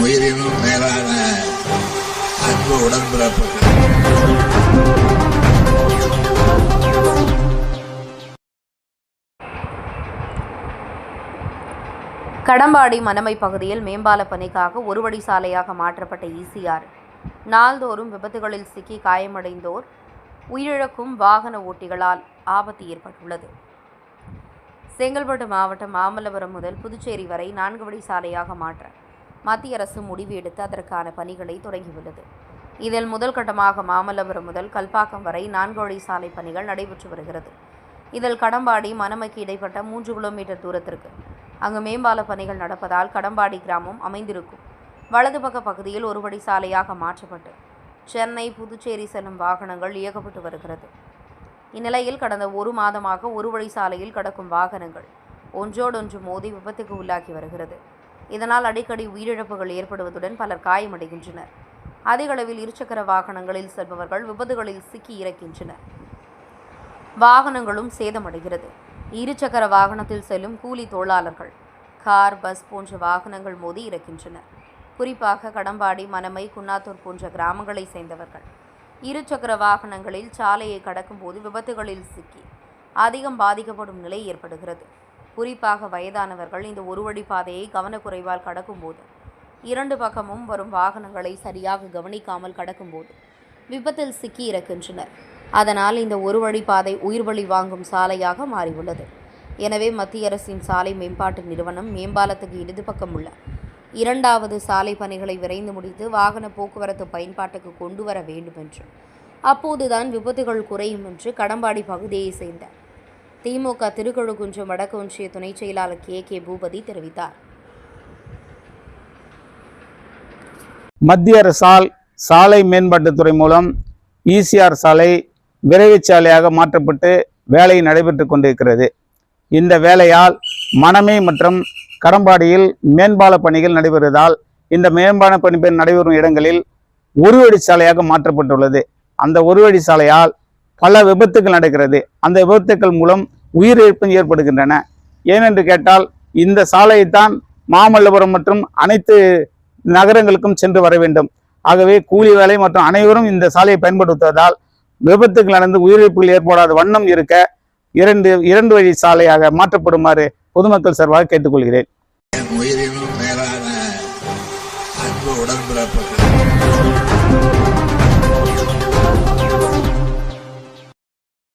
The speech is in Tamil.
உயிரினும் மேலான அன்பு உடன்பிறப்புகள். கடம்பாடி மணமை பகுதியில் மேம்பால பணிக்காக ஒரு வழி சாலையாக மாற்றப்பட்ட இசிஆர் நாள்தோறும் விபத்துகளில் சிக்கி காயமடைந்தோர் உயிரிழக்கும் வாகன ஓட்டிகளால் ஆபத்து ஏற்பட்டுள்ளது. செங்கல்பட்டு மாவட்டம் மாமல்லபுரம் முதல் புதுச்சேரி வரை நான்கு வழி சாலையாக மாற்ற மத்திய அரசு முடிவு எடுத்து அதற்கான பணிகளை தொடங்கியுள்ளது. இதில் முதல் கட்டமாக மாமல்லபுரம் முதல் கல்பாக்கம் வரை நான்கு வழி சாலை பணிகள் நடைபெற்று வருகிறது. இதில் கடம்பாடி மணமைக்கு இடைப்பட்ட மூன்று கிலோமீட்டர் தூரத்திற்கு. அங்கு மேம்பால பணிகள் நடப்பதால் கடம்பாடி கிராமம் அமைந்திருக்கும். வலது பக்க பகுதியில் ஒரு வழி சாலையாக மாற்றப்பட்டு சென்னை புதுச்சேரி செல்லும் வாகனங்கள் இயக்கப்பட்டு வருகிறது. இந்நிலையில் கடந்த ஒரு மாதமாக ஒரு வழி சாலையில் கடக்கும் வாகனங்கள் ஒன்றோடொன்று மோதி விபத்துக்கு உள்ளாகி வருகிறது. இதனால் அடிக்கடி உயிரிழப்புகள் ஏற்படுவதுடன் பலர் காயமடைகின்றனர். அதிகளவில் இருசக்கர வாகனங்களில் செல்பவர்கள் விபத்துகளில் சிக்கி இறக்கின்றனர். வாகனங்களும் சேதமடைகிறது. இருசக்கர வாகனத்தில் செல்லும் கூலி தொழிலாளர்கள் கார் பஸ் போன்ற வாகனங்கள் மோதி இறக்கின்றனர். குறிப்பாக கடம்பாடி மணமை குன்னாத்தூர் போன்ற கிராமங்களைச் சேர்ந்தவர்கள். இருசக்கர வாகனங்களில் சாலையை கடக்கும்போது விபத்துகளில் சிக்கி அதிகம் பாதிக்கப்படும் நிலை ஏற்படுகிறது. குறிப்பாக வயதானவர்கள் இந்த ஒரு வழி பாதையை கவனக்குறைவால் கடக்கும்போது இரண்டு பக்கமும் வரும் வாகனங்களை சரியாக கவனிக்காமல் கடக்கும்போது விபத்தில் சிக்கி இறக்கின்றனர். அதனால் இந்த ஒரு வழி பாதை உயிர் வழி வாங்கும் சாலையாக மாறியுள்ளது. எனவே மத்திய அரசின் சாலை மேம்பாட்டு நிறுவனம் மேம்பாலத்துக்கு இடது பக்கம் உள்ள இரண்டாவது சாலை பணிகளை விரைந்து முடித்து வாகன போக்குவரத்து பயன்பாட்டுக்கு கொண்டு வர வேண்டும் என்று அப்போதுதான் விபத்துகள் குறையும் என்று கடம்பாடி பகுதியை சேர்ந்த திமுக திருக்கழுகுன்றம் வடக்கு ஒன்றிய துணைச் செயலாளர் கே. கே. பூபதி தெரிவித்தார். மத்திய அரசால் சாலை மேம்பாட்டுத்துறை மூலம் ஈசிஆர் சாலை விரைவுச் சாலையாக மாற்றப்பட்டு வேலை நடைபெற்று கொண்டிருக்கிறது. இந்த வேலையால் மணமை மற்றும் கடம்பாடியில் மேம்பால பணிகள் நடைபெறுவதால் இந்த மேம்பால பணிகள் நடைபெறும் இடங்களில் ஒரு வழி சாலையாக மாற்றப்பட்டுள்ளது. அந்த ஒரு வழி சாலையால் பல விபத்துகள் நடக்கிறது. அந்த விபத்துக்கள் மூலம் உயிரிழப்பும் ஏற்படுகின்றன. ஏனென்று கேட்டால் இந்த சாலையைத்தான் மாமல்லபுரம் மற்றும் அனைத்து நகரங்களுக்கும் சென்று வர வேண்டும். ஆகவே கூலி வேலை மற்றும் அனைவரும் இந்த சாலையை பயன்படுத்துவதால் விபத்துக்கள் நடந்து உயிரிழப்புகள் ஏற்படாத வண்ணம் இருக்க இரண்டு இரண்டு வழி சாலையாக மாற்றப்படுமாறு பொதுமக்கள் சார்பாக கேட்டுக்கொள்கிறேன். உயிரினும் மேலான அன்பு உடன்பிறப்புகள்.